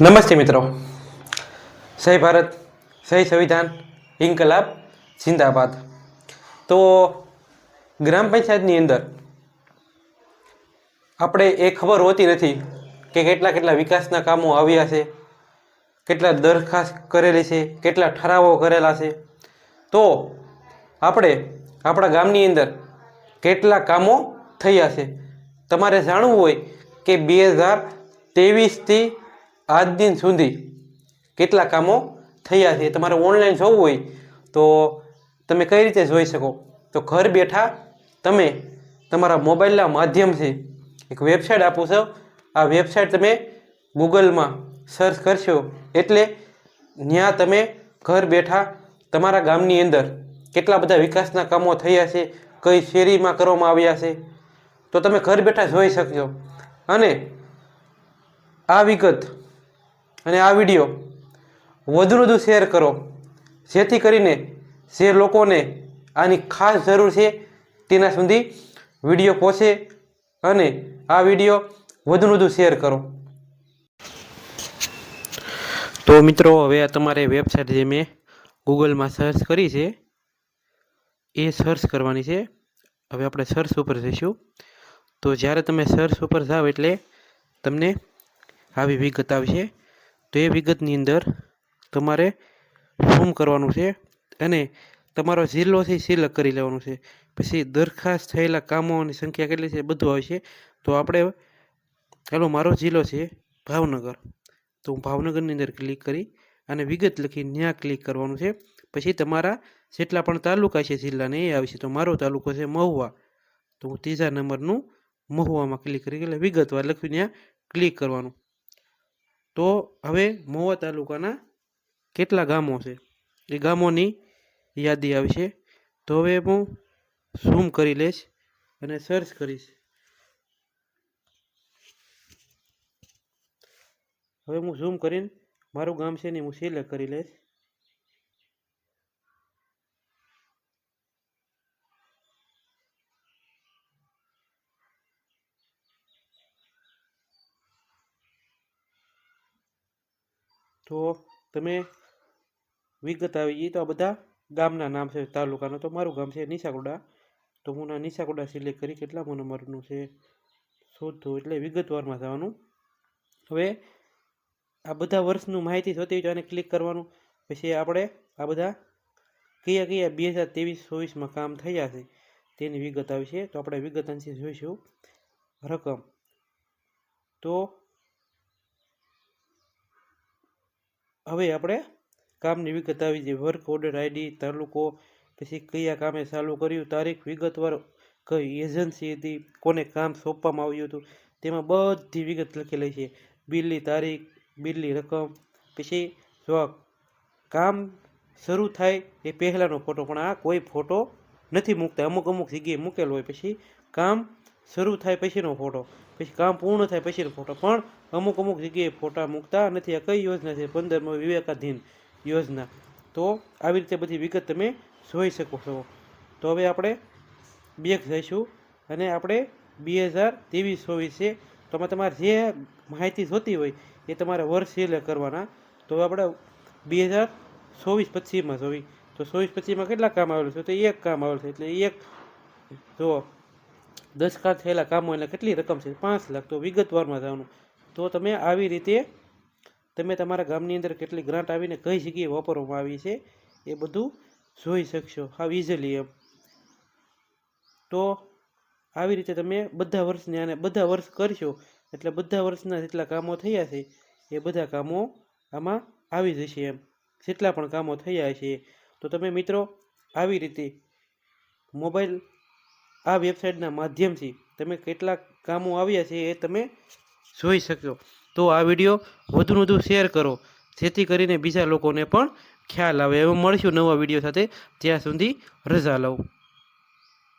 નમસ્તે મિત્રો. સહી ભારત સહી સંવિધાન, ઇન્કલાબ, જિંદાબાદ. તો ગ્રામ પંચાયતની અંદર આપણે એ ખબર હોતી નથી કે કેટલા કેટલા વિકાસના કામો આવ્યા છે, કેટલા દરખાસ્ત કરેલી છે, કેટલા ઠરાવો કરેલા છે. તો આપણે આપણા ગામની અંદર કેટલા કામો થયા છે. તમારે જાણવું હોય કે બે હજાર ત્રેવીસથી આજ દિન સુધી કેટલા કામો થયા છે, તમારે ઓનલાઈન જોવું હોય તો તમે કઈ રીતે જોઈ શકો? તો ઘર બેઠા તમે તમારા મોબાઈલના માધ્યમથી એક વેબસાઇટ આપું છો. આ વેબસાઇટ તમે ગૂગલમાં સર્ચ કરશો એટલે ત્યાં તમે ઘર બેઠા તમારા ગામની અંદર કેટલા બધા વિકાસના કામો થયા છે, કઈ શેરીમાં કરવામાં આવ્યા છે, તો તમે ઘર બેઠા જોઈ શકશો અને આ વિગત અને આ વીડિયો વધુ વધુ શેર કરો. જેથી કરીને જે લોકોને આની ખાસ જરૂર છે તેના સુધી વીડિયો પહોંચે અને આ વીડિયો વધુ વધુ શેર કરો. તો મિત્રો, હવે આ તમારે વેબસાઇટ જે મેં ગૂગલમાં સર્ચ કરી છે, એ સર્ચ કરવાની છે. હવે આપણે સર્ચ ઉપર જઈશું. તો જ્યારે તમે સર્ચ ઉપર જાઓ એટલે તમને આવી વિગત આવશે. તો એ વિગતની અંદર તમારે ફોર્મ કરવાનું છે અને તમારો જિલ્લો છે સિલેક્ટ કરી લેવાનું છે. પછી દરખાસ્ત થયેલા કામોની સંખ્યા કેટલી છે બધું આવશે તો આપણે, ચાલો મારો જિલ્લો છે ભાવનગર. તો હું ભાવનગરની અંદર ક્લિક કરી અને વિગત લખી ત્યાં ક્લિક કરવાનું છે. પછી તમારા જેટલા પણ તાલુકા છે જિલ્લાને એ આવશે તો મારો તાલુકો છે મહુવા. તો હું ત્રીજા નંબરનું મહુવામાં ક્લિક કરી એટલે વિગતવાર લખ્યું ત્યાં ક્લિક કરવાનું. તો હવે મહુવા તાલુકાના કેટલા ગામો છે? એ ગામોની યાદી આવશે. તો હવે હું ઝૂમ કરી લઈશ અને સર્ચ કરીશ. હવે હું ઝૂમ કરીને મારું ગામ છે ને હું સિલેક્ટ કરી લઈશ. તો તમે વિગત આવી જઈએ તો આ બધા ગામના નામ છે, તાલુકાનો. તો મારું ગામ છે નિશાકોડા તો હું નિશાકોડા સિલેક્ટ કરી કેટલા નંબરનું છે શોધો એટલે વિગતવારમાં જવાનું. હવે આ બધા વર્ષનું માહિતી થતી હોય તો આને ક્લિક કરવાનું. પછી આપણે આ બધા કયા કયા બે હજાર ત્રેવીસ ચોવીસમાં કામ થયા છે તેની વિગત આવી છે. તો આપણે વિગત અંશે જોઈશું. રકમ. તો હવે આપણે કામની વિગત આવી છે. વર્ક ઓર્ડર આઈડી, તાલુકો, પછી કયા કામે ચાલુ કર્યું, તારીખ વિગતવાર કઈ એજન્સી હતી, કોને કામ સોંપવામાં આવ્યું હતું, તેમાં બધી વિગત લખેલી છે. બિલની તારીખ, બિલની રકમ, પછી જો કામ શરૂ થાય એ પહેલાંનો ફોટો, પણ આ કોઈ ફોટો નથી મૂકતા. અમુક અમુક જગ્યાએ મૂકેલો હોય, પછી કામ શરૂ થાય પછીનો ફોટો. પછી કામ પૂર્ણ થાય પછી ફોટા. પણ અમુક અમુક જગ્યાએ ફોટા મૂકતા નથી. આ કઈ યોજના છે? પંદરમાં વિવેકાધીન યોજના. તો આવી રીતે બધી વિગત તમે જોઈ શકો છો. તો હવે આપણે બેક જઈશું અને આપણે બે હજાર ત્રેવીસ ચોવીસ છે. તો આમાં તમારે જે માહિતી જોતી હોય એ તમારે વર્ષ સિલેક્ટ કરવાના. તો આપણે બે હજાર ચોવીસ પચીસમાં જોવી. તો ચોવીસ પચીસમાં કેટલા કામ આવેલું છે? તો એક કામ આવેલું છે. એટલે એક, જુઓ દસ કામ થયેલા કામો એટલે કેટલી રકમ છે? પાંચ લાખ. તો વિગતવારમાં જવાનું. તો તમે આવી રીતે તમે તમારા ગામની અંદર કેટલી ગ્રાન્ટ આવીને કઈ જગ્યાએ વાપરવામાં આવી છે એ બધું જોઈ શકશો. હા ઇઝીલી એમ. તો આવી રીતે તમે બધા વર્ષને આને બધા વર્ષ કરશો એટલે બધા વર્ષના જેટલા કામો થયા છે એ બધા કામો આમાં આવી જશે એમ. જેટલા પણ કામો થયા છે. તો તમે મિત્રો, આવી રીતે મોબાઈલ આ વેબસાઇટના માધ્યમથી તમે કેટલા કામો આવ્યા છે એ તમે જોઈ શકશો. તો આ વીડિયો વધુ વધુ શેર કરો, જેથી કરીને બીજા લોકોને પણ ખ્યાલ આવે. હવે મળશું નવા વીડિયો સાથે. ત્યાં સુધી રજા લઉં.